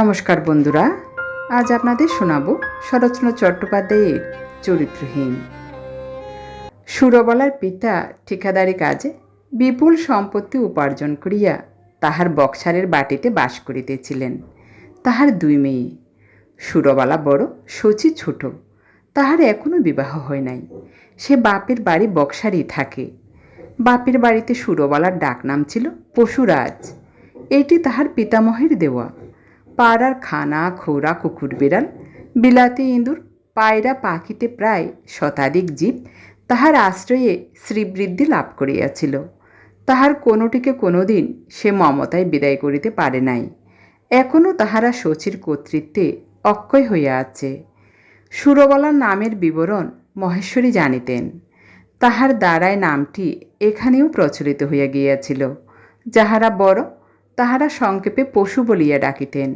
নমস্কার বন্ধুরা, আজ আপনাদের শোনাব শরৎচন্দ্র চট্টোপাধ্যায়ের চরিত্রহীন। সুরবলার পিতা ঠিকাদারি কাজে বিপুল সম্পত্তি উপার্জন করিয়া তাহার বক্সারের বাটিতে বাস করিতেছিলেন। তাহার দুই মেয়ে, সুরবালা বড়, শচী ছোট, তাহার এখনও বিবাহ হয় নাই। সে বাপের বাড়ি বক্সারই থাকে। বাপের বাড়িতে সুরবালার ডাকনাম ছিল পশুরাজ। এটি তাহার পিতামহের দেওয়া। পাড়ার খানা খোরা কুকুর বিড়াল, বিলাতি ইঁদুর, পায়রা, পাখিতে প্রায় শতাধিক জীব তাহার আশ্রয়ে শ্রীবৃদ্ধি লাভ করিয়াছিল। তাহার কোনোটিকে কোনোদিন সে মমতায় বিদায় করিতে পারে নাই। এখনও তাহারা শচীর কর্তৃত্বে অক্ষয় হইয়া আছে। সুরবলার নামের বিবরণ মহেশ্বরী জানিতেন। তাহার দ্বারায় নামটি এখানেও প্রচলিত হইয়া গিয়াছিল। যাহারা বড় তাহারা সংক্ষেপে পশু বলিয়া ডাকিতেন।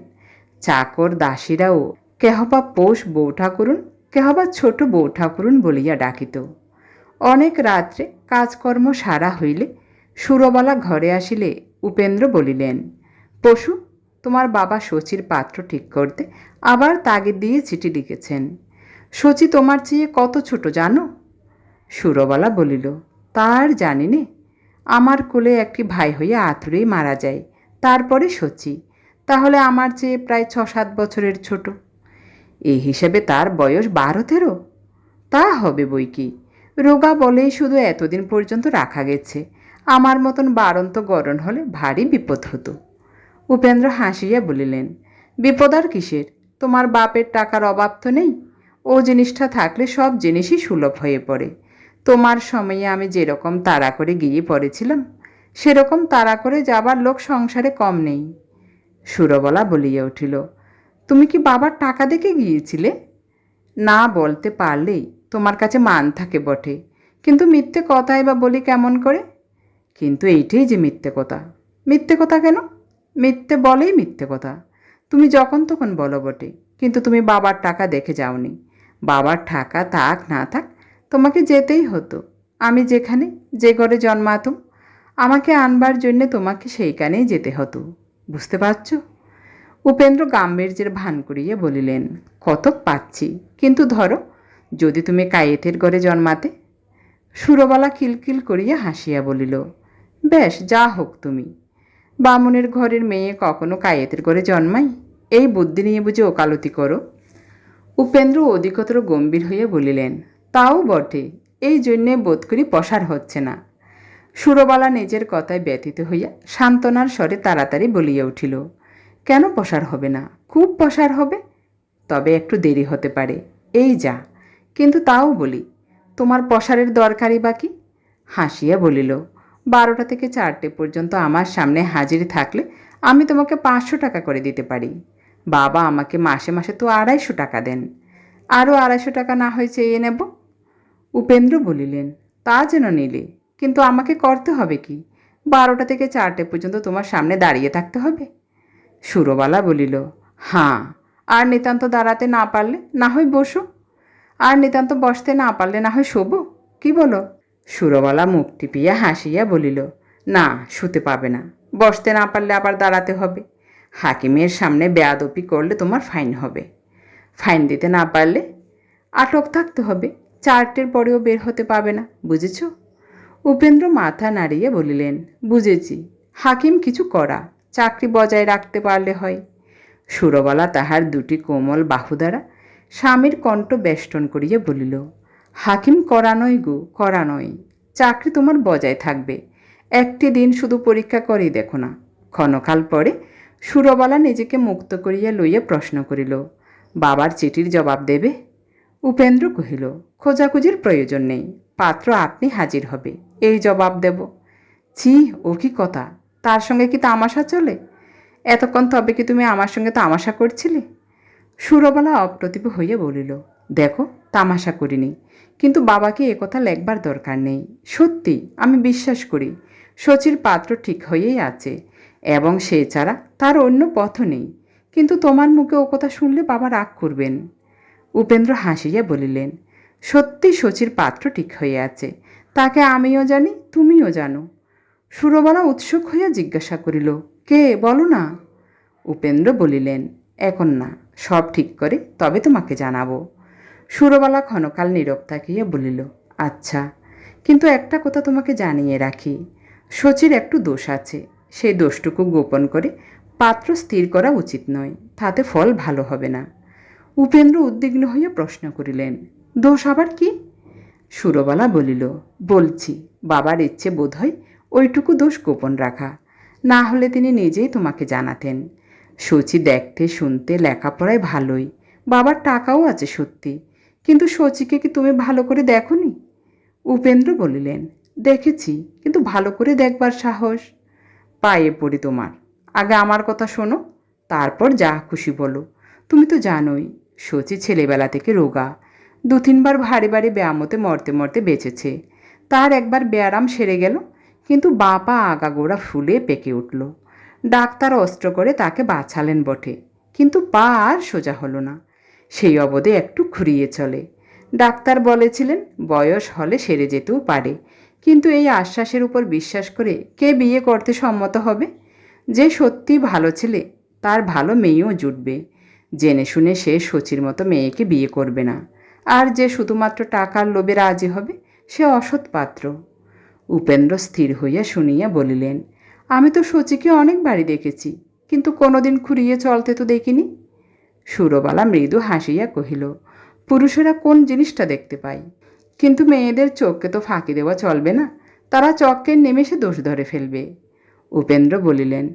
চাকর, দাসীরাও কেহবা পোষ বউ ঠাকুরুন কেহবা ছোট বউ ঠাকুরুন বলিয়া ডাকিত। অনেক রাত্রে কাজকর্ম সারা হইলে সুরবালা ঘরে আসিলে উপেন্দ্র বলিলেন, পশু, তোমার বাবা শচীর পাত্র ঠিক করতে আবার তাগিদ দিয়ে চিঠি লিখেছেন। শচী তোমার চেয়ে কত ছোট জানো? সুরবালা বলিল, তার জানি নে, আমার কোলে একটি ভাই হইয়া আতুরেই মারা যায়। তারপরে সচি। তাহলে আমার চেয়ে প্রায় ছ সাত বছরের ছোট। এই হিসেবে তার বয়স বারো তেরো? তা হবে বই কি? রোগা বলেই শুধু এতদিন পর্যন্ত রাখা গেছে। আমার মতন বারন্ত গরণ হলে ভারী বিপদ হতো। উপেন্দ্র হাসিয়া বলিলেন, বিপদ আর কিসের? তোমার বাপের টাকার অভাব তো নেই। ও জিনিসটা থাকলে সব জিনিসই সুলভ হয়ে পড়ে। তোমার সময়ে আমি যেরকম তাড়া করে গিয়ে পড়েছিলাম সেরকম তাড়া করে যাবার লোক সংসারে কম নেই। সুরবলা বলিয়া উঠিল, তুমি কি বাবার টাকা দেখে গিয়েছিলে? না বলতে পারলেই তোমার কাছে মান থাকে বটে, কিন্তু মিথ্যে কথাই বা বলি কেমন করে? কিন্তু এইটাই যে মিথ্যে কথা। মিথ্যে কথা কেন? মিথ্যে বলেই মিথ্যে কথা। তুমি যখন তখন বলো বটে, কিন্তু তুমি বাবার টাকা দেখে যাওনি। বাবার টাকা থাক না থাক, তোমাকে যেতেই হতো। আমি যেখানে, যে ঘরে জন্মাতুম আমাকে আনবার জন্যে তোমাকে সেইখানেই যেতে হতো, বুঝতে পারছ? উপেন্দ্র গাম্ভীর্যের ভান করিয়ে বলিলেন, কতক পাচ্ছি, কিন্তু ধরো, যদি তুমি কায়েতের ঘরে জন্মাতে? সুরবালা কিলকিল করিয়া হাসিয়া বলিল, বেশ, যা হোক তুমি। বামুনের ঘরের মেয়ে কখনো কায়েতের ঘরে জন্মাই এই বুদ্ধি নিয়ে বুঝে ওকালতি করো। উপেন্দ্র অধিকতর গম্ভীর হইয়া বলিলেন, তাও বটে, এই জন্যে বোধ করি পসার হচ্ছে না। সুরবালা নিজের কথায় ব্যতীত হইয়া সান্ত্বনার স্বরে তাড়াতাড়ি বলিয়া উঠিল, কেন পসার হবে না? খুব পসার হবে। তবে একটু দেরি হতে পারে। এই যা। কিন্তু তাও বলি, তোমার পসারের দরকারই বাকি হাসিয়া বলিল, বারোটা থেকে চারটে পর্যন্ত আমার সামনে হাজির থাকলে আমি তোমাকে পাঁচশো টাকা করে দিতে পারি। বাবা আমাকে মাসে মাসে তো আড়াইশো টাকা দেন। আরও আড়াইশো টাকা না হয় চেয়ে নেব? উপেন্দ্র বলিলেন, তা যেন নিলে। কিন্তু আমাকে করতে হবে কি? বারোটা থেকে চারটে পর্যন্ত তোমার সামনে দাঁড়িয়ে থাকতে হবে। সুরবালা বলিল, হাঁ, আর নিতান্ত দাঁড়াতে না পারলে না হয় বসো। আর নিতান্ত বসতে না পারলে না হয় শোবো। কি বলো? সুরবালা মুখ টিপিয়া হাসিয়া বলিল, না, শুতে পাবে না। বসতে না পারলে আবার দাঁড়াতে হবে। হাকিমের সামনে বেয়াদপি করলে তোমার ফাইন হবে। ফাইন দিতে না পারলে আটক থাকতে হবে। চারটের পরেও বের হতে পাবে না, বুঝেছ? উপেন্দ্র মাথা নাড়িয়ে বলিলেন, বুঝেছি। হাকিম কিছু করা, চাকরি বজায় রাখতে পারলে হয়। সুরবালা তাহার দুটি কোমল বাহু দ্বারা স্বামীর কণ্ঠ বেষ্টন করিয়া বলিল, হাকিম করা নয় গো, করা নয়। চাকরি তোমার বজায় থাকবে। একটি দিন শুধু পরীক্ষা করেই দেখো না। ক্ষণকাল পরে সুরবালা নিজেকে মুক্ত করিয়া লইয়া প্রশ্ন করিল, বাবার চিঠির জবাব দেবে? উপেন্দ্র কহিল, খোঁজাখুঁজির প্রয়োজন নেই। পাত্র আপনি হাজির হবে। এই জবাব দেব। ছি, ও কি কথা? তার সঙ্গে কি তামাশা চলে? এতক্ষণ তবে কি তুমি আমার সঙ্গে তামাশা করছিলে? সুরবালা অপ্রতিভ হইয়া বলিল, দেখো, তামাশা করিনি। কিন্তু বাবাকে একথা লেখবার দরকার নেই। সত্যি, আমি বিশ্বাস করি, শচীর পাত্র ঠিক হয়েই আছে, এবং সে ছাড়া তার অন্য পথ নেই। কিন্তু তোমার মুখে ও কথা শুনলে বাবা রাগ করবেন। উপেন্দ্র হাসিয়া বলিলেন, সত্যি শচীর পাত্র ঠিক হয়ে আছে তাকে আমিও জানি, তুমিও জানো। সুরবালা উৎসুক হইয়া জিজ্ঞাসা করিল, কে, বলো না? উপেন্দ্র বলিলেন, এখন না, সব ঠিক করে, তবে তোমাকে জানাব। সুরবালা ক্ষণকাল নীরব থাকিয়া বলিল আচ্ছা কিন্তু একটা কথা তোমাকে জানিয়ে রাখি। শচীর একটু দোষ আছে সেই দোষটুকু গোপন করে পাত্র স্থির করা উচিত নয়, তাতে ফল ভালো হবে না। উপেন্দ্র উদ্বিগ্ন হইয়া প্রশ্ন করিলেন, দোষ আবার কি? সুরবালা বলিল, বলছি, বাবার ইচ্ছে বোধ হয় ওইটুকু দোষ গোপন রাখা। না হলে তিনি নিজেই তোমাকে জানাতেন। সচি দেখতে, শুনতে, লেখাপড়ায় ভালোই। বাবার টাকাও আছে সত্যি। কিন্তু সচিকে কি তুমি ভালো করে দেখনি? উপেন্দ্র বলিলেন, দেখেছি, কিন্তু ভালো করে দেখবার সাহস? পায়ে পড়ি তোমার। আগে আমার কথা শোনো, তারপর যা খুশি বলো। তুমি তো জানোই সচি ছেলেবেলা থেকে রোগা। দু তিনবার ভারী ভারী ব্যায়ামতে মরতে মরতে বেঁচেছে। তার একবার ব্যায়াম সেরে গেল, কিন্তু বাপা আগাগোড়া ফুলে পেকে উঠল। ডাক্তার অস্ত্র করে তাকে বাঁচালেন বটে, কিন্তু পা আর সোজা হলো না। সেই অবধে একটু ঘুরিয়ে চলে। ডাক্তার বলেছিলেন, বয়স হলে সেরে যেতেও পারে, কিন্তু এই আশ্বাসের উপর বিশ্বাস করে কে বিয়ে করতে সম্মত হবে? যে সত্যি ভালো ছেলে, তার ভালো মেয়েও জুটবে। জেনে শুনে সে সচির মতো মেয়েকে বিয়ে করবে না। আর যে শুধুমাত্র টাকার লোভে রাজি হবে, সে অসৎ পাত্র। উপেন্দ্র স্থির হইয়া শুনিয়া বলিলেন, আমি তো সচিকে অনেক বাড়ি দেখেছি, কিন্তু কোনোদিন খুঁড়িয়ে চলতে তো দেখিনি। সুরবালা মৃদু হাসিয়া কহিল, পুরুষেরা কোন জিনিসটা দেখতে পায়? কিন্তু মেয়েদের চোখকে তো ফাঁকি দেওয়া চলবে না, তারা চক্কের নিমেষে দোষ ধরে ফেলবে। উপেন্দ্র বলিলেন,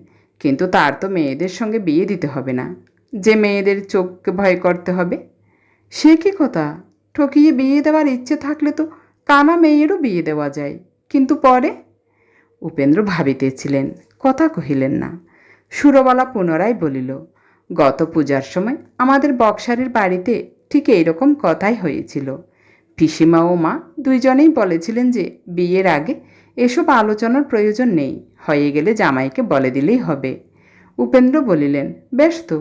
কিন্তু তার তো মেয়েদের সঙ্গে বিয়ে দিতে হবে না, যে মেয়েদের চোখকে ভয় করতে হবে সে কি কথা? ঠকিয়ে বিয়ে দেওয়ার ইচ্ছে থাকলে তো কানা মেয়েরও বিয়ে দেওয়া যায়, কিন্তু পরে? উপেন্দ্র ভাবিতেছিলেন, কথা কহিলেন না। সুরবালা পুনরায় বলিল, গত পূজার সময় আমাদের বক্সারের বাড়িতে ঠিক এইরকম কথাই হয়েছিল। পিসিমা ও মা দুইজনেই বলেছিলেন যে বিয়ের আগে এসব আলোচনার প্রয়োজন নেই, হয়ে গেলে জামাইকে বলে দিলেই হবে। উপেন্দ্র বলিলেন, বেশ তো,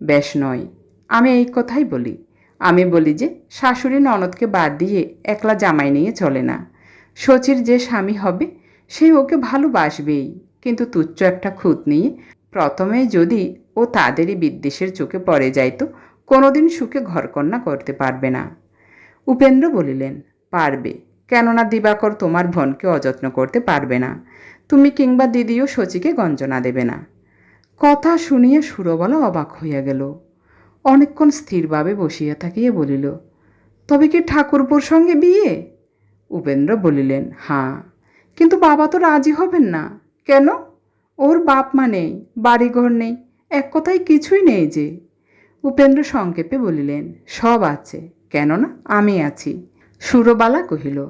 বেশ নয়, আমি এই কথাই বলি। আমি বলি যে, শাশুড়ি ননদকে বাদ দিয়ে একলা জামাই নিয়ে চলে না। শচীর যে স্বামী হবে, সে ওকে ভালোবাসবেই, কিন্তু তুচ্ছ একটা খুঁত নিয়ে প্রথমে যদি ও তাদেরই বিদ্বেষের চোখে পড়ে যাইতো কোনোদিন সুখে ঘরকন্যা করতে পারবে না। উপেন্দ্র বলিলেন, পারবে। কেননা দিবাকর তোমার বোনকে অযত্ন করতে পারবে না। তুমি কিংবা দিদিও শচীকে গঞ্জনা দেবে না। কথা শুনিয়া সুরবলা অবাক হইয়া গেল। অনেকক্ষণ স্থিরভাবে বসিয়া থাকিয়া বলিল, তবে কি ঠাকুরপুর সঙ্গে বিয়ে? উপেন্দ্র বলিলেন, হাঁ, কিন্তু বাবা তো রাজি হবেন না। কেন? ওর বাপ মা নেই, বাড়িঘর নেই, এক কথায় কিছুই নেই যে। উপেন্দ্র সংক্ষেপে বলিলেন, সব আছে, কেননা আমি আছি। সুরবালা কহিল,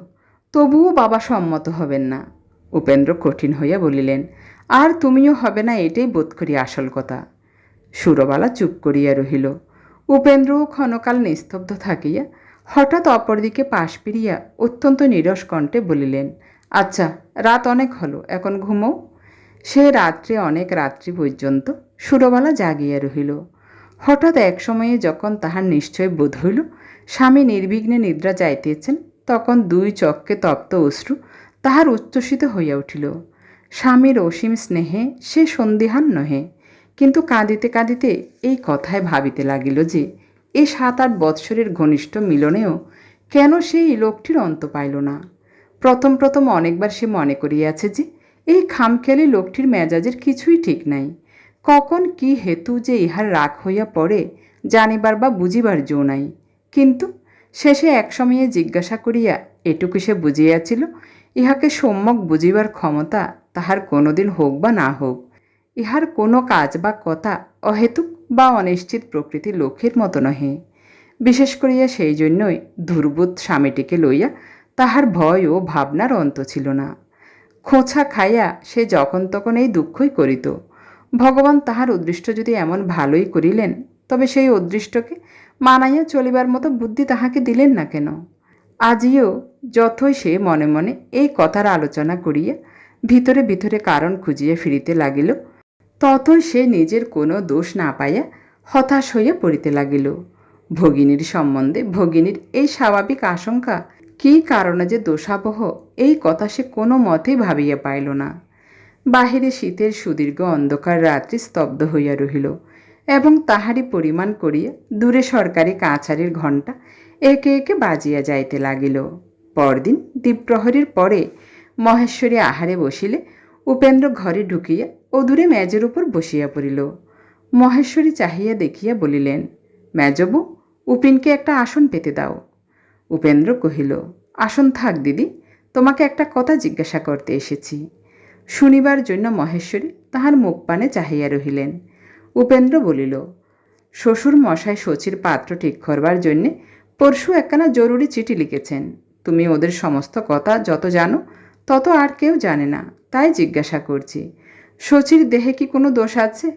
তবুও বাবা সম্মত হবেন না। উপেন্দ্র কঠিন হইয়া বলিলেন, আর তুমিও হবে না এটাই বোধ করি আসল কথা। সুরবালা চুপ করিয়া রহিল। উপেন্দ্র ক্ষণকাল নিস্তব্ধ থাকিয়া হঠাৎ অপরদিকে পাশ ফিরিয়া অত্যন্ত নিরস কণ্ঠে বলিলেন আচ্ছা রাত অনেক হলো, এখন ঘুমো? সে রাত্রে অনেক রাত্রি পর্যন্ত সুরবালা জাগিয়া রহিল। হঠাৎ এক সময়ে যখন তাহার নিশ্চয় বোধ হইল, স্বামী নির্বিঘ্নে নিদ্রা যাইতেছেন, তখন দুই চক্ষে তপ্ত অশ্রু তাহার উচ্ছ্বসিত হইয়া উঠিল। স্বামীর অসীম স্নেহে সে সন্দিহান নহে। কিন্তু কাঁদিতে কাঁদিতে এই কথায় ভাবিতে লাগিল যে এই সাত আট বৎসরের ঘনিষ্ঠ মিলনেও কেন সেই লোকটির অন্ত পাইল না? প্রথম প্রথম অনেকবার সে মনে করিয়াছে যে, এই খামখেয়ালি লোকটির মেজাজের কিছুই ঠিক নাই। কখন কি হেতু যে ইহার রাগ হইয়া পড়ে জানিবার বা বুঝিবার জো নাই। কিন্তু শেষে এক সময়ে জিজ্ঞাসা করিয়া এটুকু সে বুঝিয়াছিল, ইহাকে সম্যক বুঝিবার ক্ষমতা তাহার কোনোদিন হোক বা না হোক। ইহার কোনো কাজ বা কথা অহেতুক বা অনিশ্চিত প্রকৃতির লোকের মতো নহে। বিশেষ করিয়া সেই জন্যই দুর্বোধ স্বামীটিকে লইয়া তাহার ভয় ও ভাবনার অন্ত ছিল না। খোঁচা খাইয়া সে যখন তখন এই দুঃখই করিত। ভগবান তাহার উদ্দৃষ্ট যদি এমন ভালোই করিলেন, তবে সেই উদ্দৃষ্টকে মানাইয়া চলিবার মতো বুদ্ধি তাহাকে দিলেন না কেন? আজিও যথই সে মনে মনে এই কথার আলোচনা করিয়া ভিতরে ভিতরে কারণ খুঁজিয়া ফিরিতে লাগিল ততই সে নিজের কোনো দোষ না পাইয়া হতাশ হইয়া পড়িতে লাগিল। ভগিনীর সম্বন্ধে ভগিনীর এই স্বাভাবিক আশঙ্কা কি কারণে যে দোষাবহ, এই কথা সে কোনো মতেই ভাবিয়া পাইল না। বাহিরে শীতের সুদীর্ঘ অন্ধকার রাত্রি স্তব্ধ হইয়া রহিল এবং তাহারই পরিমাণ করিয়া দূরে সরকারি কাছারির ঘণ্টা একে একে বাজিয়া যাইতে লাগিল। পরদিন দ্বীপ্রহরীর পরে মহেশ্বরী আহারে বসিলে উপেন্দ্র ঘরে ঢুকিয়া অদূরে মেজের উপর বসিয়া পড়িল। মহেশ্বরী চাহিয়া দেখিয়া বলিলেন মেজবু উপিনকে একটা আসন পেতে দাও। উপেন্দ্র কহিল, আসন থাক দিদি, তোমাকে একটা কথা জিজ্ঞাসা করতে এসেছি। শুনিবার জন্য মহেশ্বরী তাহার মুখ পানে চাহিয়া রহিলেন। উপেন্দ্র বলিল, শ্বশুর মশাই শচীর পাত্র ঠিক করবার জন্যে পরশু একখানা জরুরি চিঠি লিখেছেন। তুমি ওদের সমস্ত কথা যত জানো, তত আর কেউ জানে না, তাই জিজ্ঞাসা করছি। শচীর দেহে কি কোনো দোষ আছে?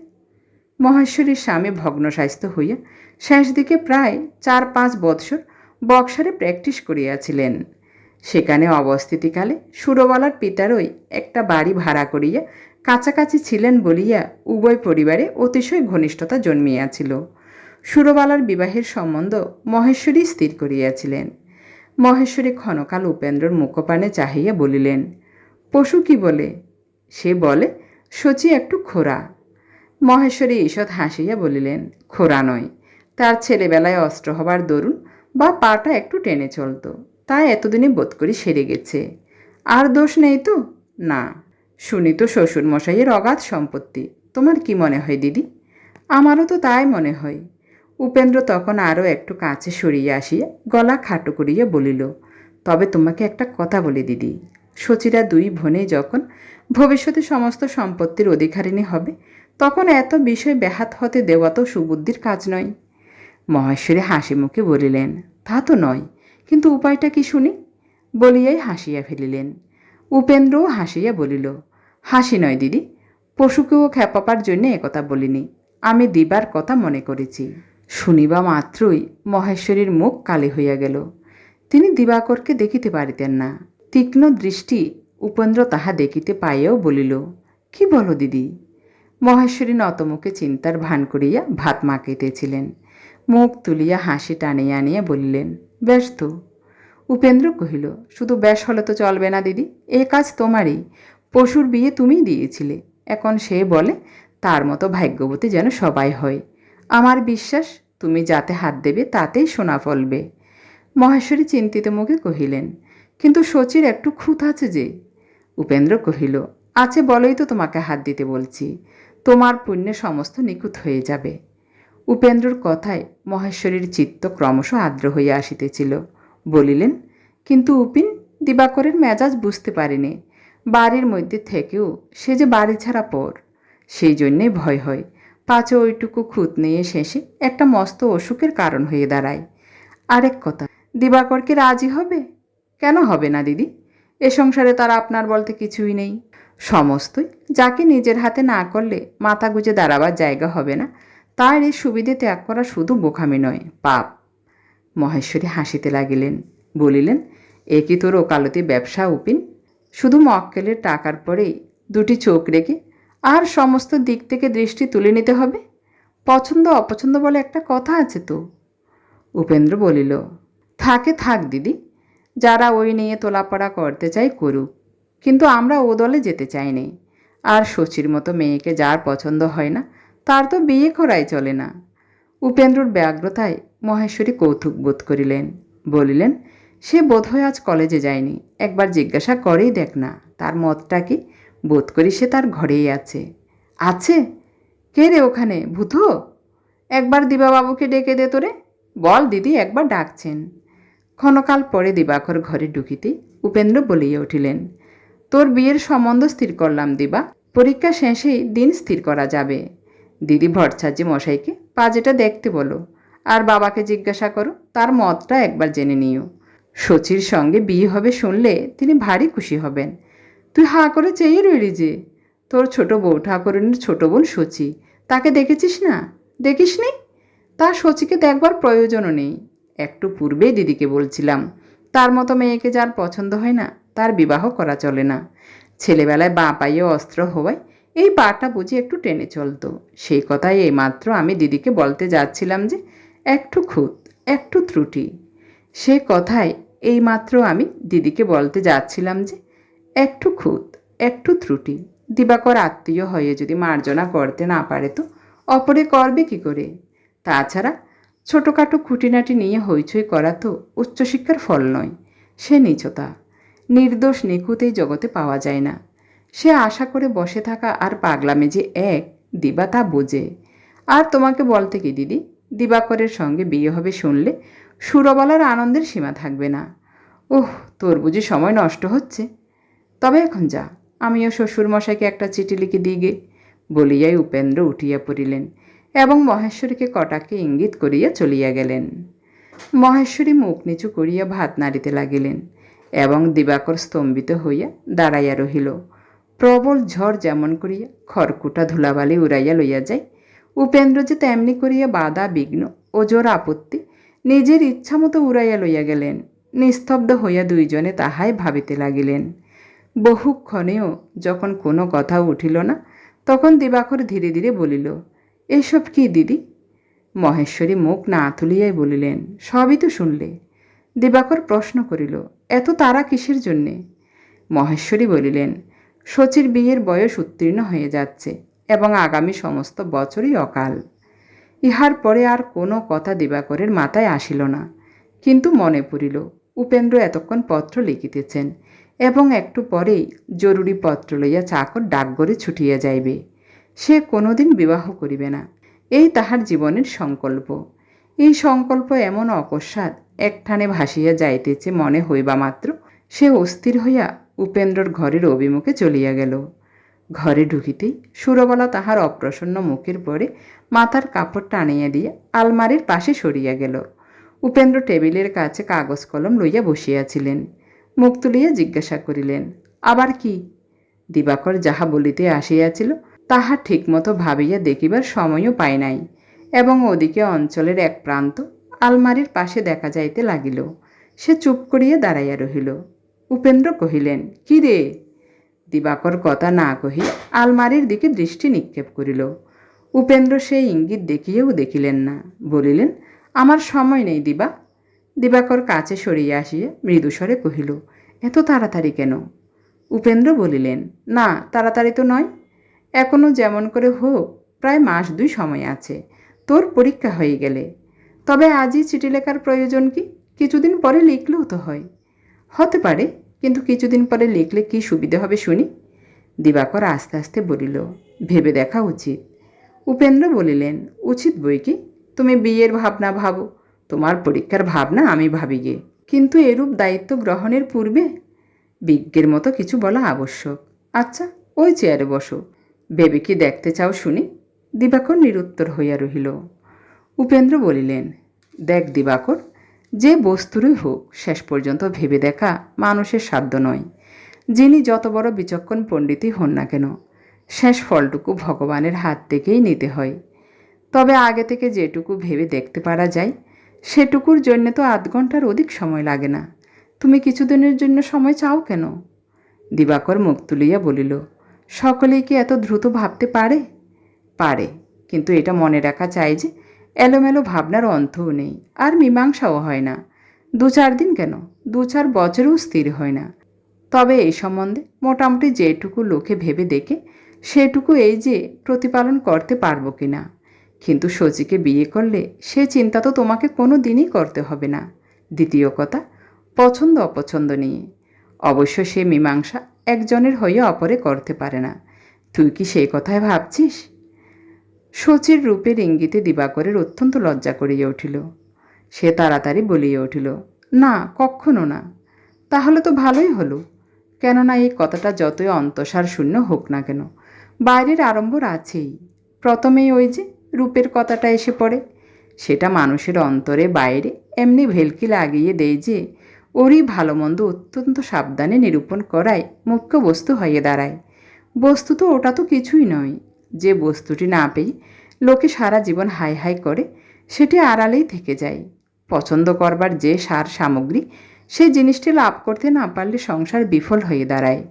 মহেশ্বরীর স্বামী ভগ্নস্বাস্থ্য হইয়া শেষ দিকে প্রায় চার পাঁচ বৎসর বক্সারে প্র্যাকটিস করিয়াছিলেন। সেখানে অবস্থিতিকালে সুরবালার পিতারই একটা বাড়ি ভাড়া করিয়া কাছাকাছি ছিলেন বলিয়া উভয় পরিবারে অতিশয় ঘনিষ্ঠতা জন্মিয়াছিল। সুরবালার বিবাহের সম্বন্ধ মহেশ্বরী স্থির করিয়াছিলেন। মহেশ্বরী ক্ষণকাল উপেন্দ্রর মুখপানে চাহিয়া বলিলেন, পশু কি বলে? সে বলে শচী একটু খোরা মহেশ্বরী ঈষৎ হাসিয়া বলিলেন খোরা নয়। তার ছেলেবেলায় অস্ত্র হবার দরুন বা পাটা একটু টেনে চলতো। তাই এতদিনে বোধ করি সেরে গেছে। আর দোষ নেই তো? না। শুনি তো শ্বশুরমশাইয়ের অগাধ সম্পত্তি। তোমার কি মনে হয় দিদি? আমারও তো তাই মনে হয়। উপেন্দ্র তখন আরও একটু কাছে সরিয়ে আসিয়া গলা খাটো করিয়া বলিল, তবে তোমাকে একটা কথা বলি দিদি। সচিরা দুই বোনে যখন ভবিষ্যতে সমস্ত সম্পত্তির অধিকারিণী হবে, তখন এত বিষয় ব্যাহাত হতে দেওয়া তো সুবুদ্ধির কাজ নয়। মহেশ্বরী হাসি মুখে বলিলেন, তা তো নয়, কিন্তু উপায়টা কি শুনি? বলিয়াই হাসিয়া ফেলিলেন। উপেন্দ্রও হাসিয়া বলিল, হাসি নয় দিদি, পশুকেও খেপাবার জন্য একথা বলিনি, আমি দিবার কথা মনে করেছি। শুনিবা মাত্রই মহেশ্বরীর মুখ কালি হইয়া গেল। তিনি দিবাকরকে দেখিতে পারিতেন না। তীক্ষ্ণ দৃষ্টি উপেন্দ্র তাহা দেখিতে পাইয়াও বলিল, কি বলো দিদি? মহেশ্বরী নতমুখে চিন্তার ভান করিয়া ভাত মাখিতেছিলেন। মুখ তুলিয়া হাসি টানিয়া আনিয়া বলিলেন বেশ তো উপেন্দ্র কহিল, শুধু বেশ হলে তো চলবে না দিদি, এ কাজ তোমারই। পশুর বিয়ে তুমিই দিয়েছিলে, এখন সে বলে, তার মতো ভাগ্যবতী যেন সবাই হয়। আমার বিশ্বাস, তুমি যাতে হাত দেবে, তাতেই সোনা ফলবে। মহেশ্বরী চিন্তিত মুখে কহিলেন, কিন্তু শচীর একটু খুঁত আছে যে উপেন্দ্র কহিল, আছে বলেই তো তোমাকে হাত দিতে বলছি। তোমার পুণ্যে সমস্ত নিখুঁত হয়ে যাবে উপেন্দ্রর কথায় মহেশ্বরীর চিত্ত ক্রমশ আর্দ্র হইয়া আসিতেছিল। বলিলেন, কিন্তু উপিন, দিবাকরের মেজাজ বুঝতে পারিনি। বাড়ির মধ্যে থেকেও সে যে বাড়ি ছাড়া পর। সেই জন্যেই ভয় হয়। পাঁচে ওইটুকু খুঁত নিয়ে শেষে একটা মস্ত অসুখের কারণ হয়ে দাঁড়ায়। আরেক কথা, দিবাকর কি রাজি হবে? কেন হবে না দিদি? এ সংসারে তার আপনার বলতে কিছুই নেই। সমস্তই যাকে নিজের হাতে না করলে মাথা গুজে দাঁড়াবার জায়গা হবে না। তার এই সুবিধে ত্যাগ করা শুধু বোখামি নয়, পাপ। মহেশ্বরী হাসিতে লাগিলেন, বলিলেন, এ কি তোর ওকালতি ব্যবসা উপিন? শুধু মক্কেলের টাকার পরেই দুটি চোখ রেখে আর সমস্ত দিক থেকে দৃষ্টি তুলে নিতে হবে? পছন্দ অপছন্দ বলে একটা কথা আছে তো? উপেন্দ্র বলিল, থাকে, থাক দিদি। যারা ওই নিয়ে তোলাপড়া করতে চাই করুক। কিন্তু আমরা ও দলে যেতে চাইনি আর শচীর মতো মেয়েকে যার পছন্দ হয় না, তার তো বিয়ে করাই চলে না। উপেন্দ্রর ব্যগ্রতায় মহেশ্বরী কৌতুক বোধ করিলেন। বলিলেন, সে বোধহয় আজ কলেজে যায়নি। একবার জিজ্ঞাসা করেই দেখ না, তার মতটা কি? বোধ করি সে তার ঘরেই আছে। আছে? কে রে ওখানে? ভূত? একবার দিবাবাবুকে ডেকে দে তোরে। বল দিদি, একবার ডাকছেন। ক্ষণকাল পরে দিবাকর ঘরে ঢুকিতে উপেন্দ্র বলিয়া উঠিলেন, তোর বিয়ের সম্বন্ধ স্থির করলাম দিবা, পরীক্ষা শেষেই দিন স্থির করা যাবে। দিদি ভট্টাচার্য মশাইকে পাজেটা দেখতে বলো, আর বাবাকে জিজ্ঞাসা করো, তার মতটা একবার জেনে নিও। শচীর সঙ্গে বিয়ে হবে শুনলে তিনি ভারী খুশি হবেন। তুই হাঁ করে চেয়ে রইলি যে, তোর ছোট বউ ঠাকুরনের ছোট বোন শচী, তাকে দেখেছিস না? দেখিস নি তার শচীকে দেখবার প্রয়োজনও নেই। একটু পূর্বেই দিদিকে বলছিলাম, তার মতো মেয়েকে যার পছন্দ হয় না, তার বিবাহ করা চলে না। ছেলেবেলায় বাঁ পাইয়ে অস্ত্র হওয়ায় এই পাটা বুঝি একটু টেনে চলতো। সেই কথাই এইমাত্র আমি দিদিকে বলতে যাচ্ছিলাম যে, একটু খুঁত, একটু ত্রুটি। সে কথায় এইমাত্র আমি দিদিকে বলতে যাচ্ছিলাম যে, একটু খুঁত, একটু ত্রুটি। দিবাকর আত্মীয় হয়ে যদি মার্জনা করতে না পারে তো, অপরে করবে কি করে? তাছাড়া ছোটোখাটো খুঁটিনাটি নিয়ে হইচই করা তো উচ্চশিক্ষার ফল নয়। সে নিচতা। নির্দোষ নিখুঁতেই জগতে পাওয়া যায় না। সে আশা করে বসে থাকা আর পাগলামে যে এক, দিবা তা বোঝে। আর তোমাকে বলতে কি দিদি? দিবাকরের সঙ্গে বিয়ে হবে শুনলে সুরবালার আনন্দের সীমা থাকবে না। ওহ, তোর বুঝি সময় নষ্ট হচ্ছে। তবে এখন যা, আমিও শ্বশুরমশাইকে একটা চিঠি লিখে গে। বলিয়াই উপেন্দ্র উঠিয়া পড়িলেন। এবং মহেশ্বরীকে কটাকে ইঙ্গিত করিয়া চলিয়া গেলেন। মহেশ্বরী মুখ নিচু করিয়া ভাত নাড়িতে লাগিলেন এবং দিবাকর স্তম্ভিত হইয়া দাঁড়াইয়া রহিল। প্রবল ঝড় যেমন করিয়া খড়কুটা ধুলাবালি উড়াইয়া লইয়া যায় উপেন্দ্র যে তেমনি করিয়া বাধা, বিঘ্ন ও জোর আপত্তি নিজের ইচ্ছামতো উড়াইয়া লইয়া গেলেন। নিস্তব্ধ হইয়া দুইজনে তাহাই ভাবিতে লাগিলেন। বহুক্ষণেও যখন কোনো কথা উঠিল না, তখন দিবাকর ধীরে ধীরে বলিল এসব কি দিদি? মহেশ্বরী মুখ না তুলিয়াই বলিলেন, সবই তো শুনলে। দিবাকর প্রশ্ন করিল, এত তারা কিসের জন্যে? মহেশ্বরী বলিলেন, শচীর বিয়ের বয়স উত্তীর্ণ হয়ে যাচ্ছে এবং আগামী সমস্ত বছরই অকাল। ইহার পরে আর কোনো কথা দিবাকরের মাথায় আসিল না। কিন্তু মনে পড়িল, উপেন্দ্র এতক্ষণ পত্র লিখিতেছেন এবং একটু পরেই জরুরি পত্র লইয়া চাকর ডাকঘরে ছুটিয়া যাইবে। সে কোনোদিন বিবাহ করিবে না। এই তাহার জীবনের সংকল্প। এই সংকল্প এমন অকস্মাৎ একঠানে ভাসিয়া যাইতেছে মনে হইবা মাত্র, সে অস্থির হইয়া উপেন্দ্রর ঘরের অভিমুখে চলিয়া গেল। ঘরে ঢুকিতেই সুরবালা তাহার অপ্রসন্ন মুখের পরে মাথার কাপড় টানিয়া দিয়ে আলমারির পাশে সরিয়া গেল। উপেন্দ্র টেবিলের কাছে কাগজ কলম লইয়া বসিয়াছিলেন। মুখ তুলিয়া জিজ্ঞাসা করিলেন, আবার কি? দিবাকর যাহা বলিতে আসিয়াছিল তাহা ঠিকমতো ভাবিয়া দেখিবার সময়ও পায় নাই, এবং ওদিকে অঞ্চলের এক প্রান্ত আলমারির পাশে দেখা যাইতে লাগিল। সে চুপ করিয়া দাঁড়াইয়া রহিল। উপেন্দ্র কহিলেন, কি রে? দিবাকর কথা না কহি আলমারির দিকে দৃষ্টি নিক্ষেপ করিল। উপেন্দ্র সেই ইঙ্গিত দেখিয়েও দেখিলেন না, বলিলেন, আমার সময় নেই দিবা। দিবাকর কাছে সরিয়া আসিয়া মৃদুস্বরে কহিল, এত তাড়াতাড়ি কেন? উপেন্দ্র বলিলেন, না, তাড়াতাড়ি তো নয়। এখনও যেমন করে হোক, প্রায় মাস দুই সময় আছে। তোর পরীক্ষা হয়ে গেলে। তবে আজই চিঠি লেখার প্রয়োজন কি? কিছুদিন পরে লিখলেও তো হয়। হতে পারে, কিন্তু কিছুদিন পরে লিখলে কি সুবিধে হবে শুনি? দিবাকর আস্তে আস্তে বলিল, ভেবে দেখা উচিত। উপেন্দ্র বলিলেন, উচিত বই কি? তুমি বিয়ের ভাবনা ভাবো। তোমার পরীক্ষার ভাবনা আমি ভাবি গে। কিন্তু এরূপ দায়িত্ব গ্রহণের পূর্বে বিজ্ঞের মতো কিছু বলা আবশ্যক। আচ্ছা ওই চেয়ারে বসো। বেবি কি দেখতে চাও শুনি। দিবাকর নিরুত্তর হইয়া রহিল। উপেন্দ্র বলিলেন, দেখ দিবাকর, যে বস্তুরই হোক, শেষ পর্যন্ত ভেবে দেখা মানুষের সাধ্য নয়। যিনি যত বড় বিচক্ষণ পণ্ডিতই হন না কেন, শেষ ফলটুকু ভগবানের হাত থেকেই নিতে হয়। তবে আগে থেকে যেটুকু ভেবে দেখতে পারা যায়, সেটুকুর জন্য তো আধ ঘণ্টার অধিক সময় লাগে না। তুমি কিছুদিনের জন্য সময় চাও কেন? দিবাকর মুখ তুলিয়া বলিল সকলেই কি এত দ্রুত ভাবতে পারে? পারে, কিন্তু এটা মনে রাখা চাই যে এলোমেলো ভাবনার অন্তও নেই, আর মীমাংসাও হয় না। দু চার দিন কেন? দু চার বছরেও স্থির হয় না। তবে এই সম্বন্ধে মোটামুটি যেটুকু লোকে ভেবে দেখে, সেটুকু এই যে প্রতিপালন করতে পারব কি না। কিন্তু সচিকে বিয়ে করলে সে চিন্তা তো তোমাকে কোনো দিনই করতে হবে না। দ্বিতীয় কথা পছন্দ অপছন্দ নিয়ে। অবশ্য সে মীমাংসা একজনের হয়ে অপরে করতে পারে না। তুই কি সেই কথায় ভাবছিস? শচীর রূপের ইঙ্গিতে দিবাকরের অত্যন্ত লজ্জা করিয়া উঠিল। সে তাড়াতাড়ি বলিয়া উঠিল, না, কখনো না। তাহলে তো ভালোই হলো। কেননা এই কথাটা যতই অন্তঃসার শূন্য হোক না কেন, বাইরের আড়ম্বর আছেই। প্রথমেই ওই যে রূপের কথাটা এসে পড়ে। সেটা মানুষের অন্তরে, বাইরে এমনি ভেলকি লাগিয়ে দেয় যে ওরই ভালো মন্দ অত্যন্ত সাবধানে নিরূপণ করাই মুখ্য বস্তু হয়ে দাঁড়ায়। বস্তু তো ওটা তো কিছুই নয়। যে বস্তুটি না পেয়ে লোকে সারা জীবন হাই হাই করে, সেটি আড়ালেই থেকে যায়। পছন্দ করবার যে সার সামগ্রী সেই জিনিসটি লাভ করতে না পারলে সংসার বিফল হয়ে দাঁড়ায়।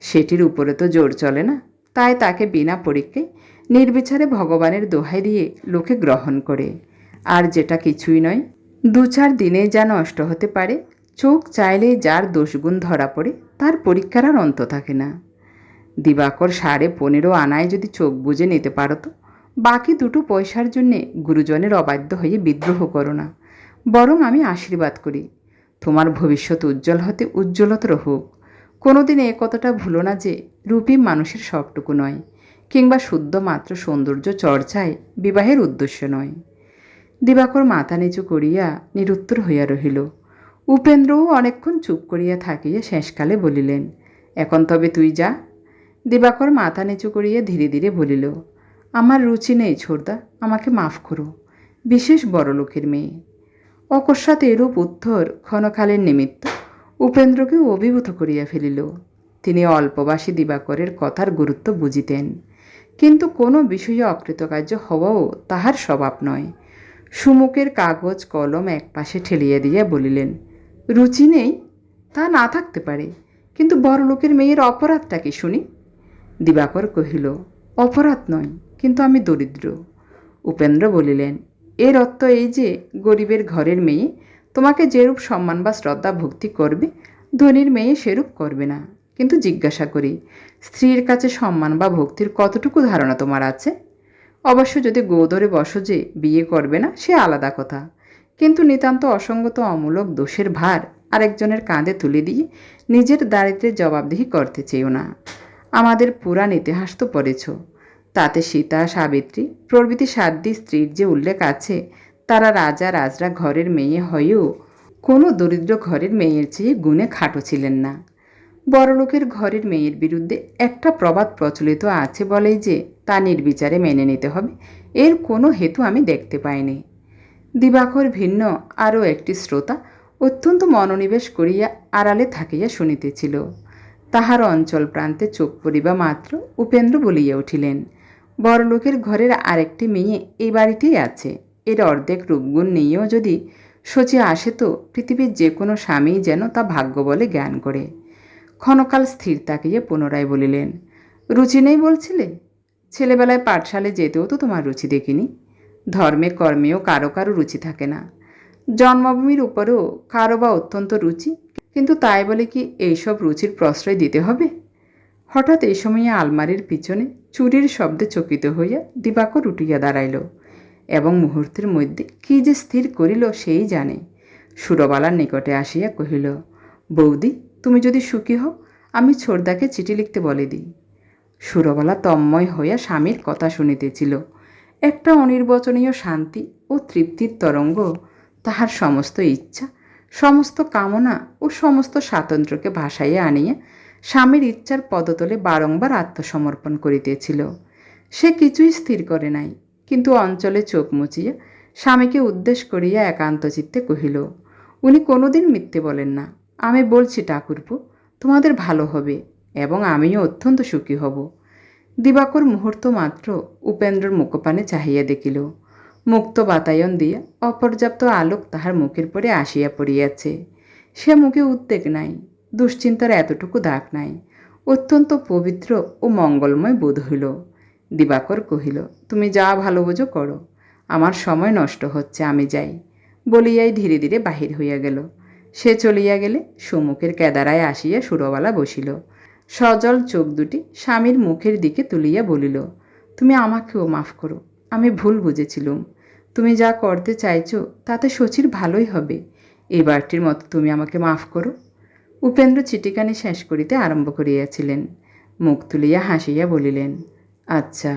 সেটির উপরে তো জোর চলে না। তাই তাকে বিনা পরীক্ষায় নির্বিচারে ভগবানের দোহাই দিয়ে লোকে গ্রহণ করে। আর যেটা কিছুই নয়, দু চার দিনে যা নষ্ট হতে পারে চোখ চাইলেই যার দোষগুণ ধরা পড়ে, তার পরীক্ষার আর অন্ত থাকে না। দিবাকর সাড়ে পনেরো আনায় যদি চোখ বুঝে নিতে পারো তো বাকি দুটো পয়সার জন্যে গুরুজনের অবাধ্য হয়ে বিদ্রোহ করো না। বরং আমি আশীর্বাদ করি, তোমার ভবিষ্যৎ উজ্জ্বল হতে উজ্জ্বলতর হোক কোনোদিন এ কথাটা ভুলো না যে, রূপী মানুষের সবটুকু নয়, কিংবা শুদ্ধ মাত্র সৌন্দর্য চর্চায় বিবাহের উদ্দেশ্য নয়। দিবাকর মাথা নিচু করিয়া নিরুত্তর হইয়া রহিল। উপেন্দ্রও অনেকক্ষণ চুপ করিয়া থাকিয়া শেষকালে বলিলেন, এখন তবে তুই যা। দিবাকর মাথা নিচু করিয়া ধীরে ধীরে বলিল, আমার রুচি নেই ছোড়দা আমাকে মাফ করো, বিশেষ বড় লোকের মেয়ে। অকস্মাৎ এরূপ উত্তর ক্ষণকালের নিমিত্ত উপেন্দ্রকে অভিভূত করিয়া ফেলিল। তিনি অল্পবাসী দিবাকরের কথার গুরুত্ব বুঝিতেন, কিন্তু কোনো বিষয়ে অকৃতকার্য হওয়াও তাহার স্বভাব নয়। সুমুখের কাগজ, কলম একপাশে ঠেলিয়া দিয়া বলিলেন রুচি নেই, তা না থাকতে পারে। কিন্তু বড়লোকের মেয়ের অপরাধটা কি শুনি? দিবাকর কহিল, অপরাধ নয়, কিন্তু আমি দরিদ্র। উপেন্দ্র বলিলেন, এর অর্থ এই যে, গরিবের ঘরের মেয়ে তোমাকে যেরূপ সম্মান বা শ্রদ্ধা ভক্তি করবে, ধনীর মেয়ে সেরূপ করবে না। কিন্তু জিজ্ঞাসা করি, স্ত্রীর কাছে সম্মান বা ভক্তির কতটুকু ধারণা তোমার আছে? অবশ্য যদি গোদরে বসো যে, বিয়ে করবে না, সে আলাদা কথা। কিন্তু নিতান্ত অসঙ্গত অমূলক দোষের ভার আরেকজনের কাঁধে তুলে দিয়ে নিজের দারিদ্রের জবাবদিহি করতে চেয়েও না। আমাদের পুরাণ ইতিহাস তো পড়েছ। তাতে সীতা, সাবিত্রী, প্রভৃতি সাধ্যী স্ত্রীর যে উল্লেখ আছে, তারা রাজা, রাজরা ঘরের মেয়ে হয়েও কোনো দরিদ্র ঘরের মেয়ের চেয়ে গুণে খাটো ছিলেন না। বড়লোকের ঘরের মেয়ের বিরুদ্ধে একটা প্রবাদ প্রচলিত আছে বলেই যে তা নির্বিচারে মেনে নিতে হবে, এর কোনো হেতু আমি দেখতে পাইনি। দিবাকর ভিন্ন, আরও একটি শ্রোতা অত্যন্ত মনোনিবেশ করিয়া আড়ালে থাকিয়া শুনিতেছিল। তাহার অঞ্চল প্রান্তে চোখ পড়িবা মাত্র উপেন্দ্র বলিয়া উঠিলেন, বড়লোকের ঘরের আরেকটি মেয়ে এই বাড়িতেই আছে, এর অর্ধেক রূপগুণ নিয়েও যদি সচি আসে তো পৃথিবীর যে কোনো স্বামী যেন তা ভাগ্য বলে জ্ঞান করে। ক্ষণকাল স্থির তাকিয়ে পুনরায় বলিলেন, রুচি নেই বলছিলে? ছেলেবেলায় পাঠশালে যেতেও তো তোমার রুচি দেখিনি? ধর্মে কর্মেও কারও কারও রুচি থাকে না। জন্মভূমির উপরেও কারও বা অত্যন্ত রুচি, কিন্তু তাই বলে কি এইসব রুচির প্রশ্রয় দিতে হবে? হঠাৎ এই সময়ে আলমারির পিছনে চুরির শব্দে চকিত হইয়া দিবাকর উঠিয়া দাঁড়াইল এবং মুহূর্তের মধ্যে কি যে স্থির করিল সেই জানে। সুরবালার নিকটে আসিয়া কহিল, বৌদি, তুমি যদি সুখী হও, আমি ছোড়দাকে চিঠি লিখতে বলে দিই। সুরবালা তন্ময় হইয়া স্বামীর কথা শুনিতেছিল। একটা অনির্বচনীয় শান্তি ও তৃপ্তির তরঙ্গ, তাহার সমস্ত ইচ্ছা, সমস্ত কামনা ও সমস্ত স্বাতন্ত্র্যকে ভাসাইয়া আনিয়া স্বামীর ইচ্ছার পদতলে বারংবার আত্মসমর্পণ করিতেছিল। সে কিছুই স্থির করে নাই, কিন্তু অঞ্চলে চোখ মুচিয়া স্বামীকে উদ্দেশ করিয়া একান্ত চিত্তে কহিল, উনি কোনোদিন মিথ্যে বলেন না। আমি বলছি ঠাকুরপু, তোমাদের ভালো হবে এবং আমিও অত্যন্ত সুখী হব। দিবাকর মুহূর্ত মাত্র উপেন্দ্রর মুখপানে চাহিয়া দেখিল। মুক্ত বাতায়ন দিয়া অপর্যাপ্ত আলোক তাহার মুখের পরে আসিয়া পড়িয়াছে। সে মুখে উদ্বেগ নাই, দুশ্চিন্তার এতটুকু দাগ নাই, অত্যন্ত পবিত্র ও মঙ্গলময় বোধ হইল। দিবাকর কহিল, তুমি যা ভালো বোঝো করো, আমার সময় নষ্ট হচ্ছে, আমি যাই। বলিয়াই ধীরে ধীরে বাহির হইয়া গেল। সে চলিয়া গেলে সুমুখের কেদারায় আসিয়া সুরবালা বসিল। সজল চোখ দুটি স্বামীর মুখের দিকে তুলিয়া বলিল, তুমি আমাকেও মাফ করো, আমি ভুল বুঝেছিলুম। তুমি যা করতে চাইছো, তাতে শচীর ভালোই হবে। এবারটির মতো তুমি আমাকে মাফ করো। উপেন্দ্র চিটিকানি শেষ করিতে আরম্ভ করিয়াছিলেন। মুখ তুলিয়া হাসিয়া বলিলেন আচ্ছা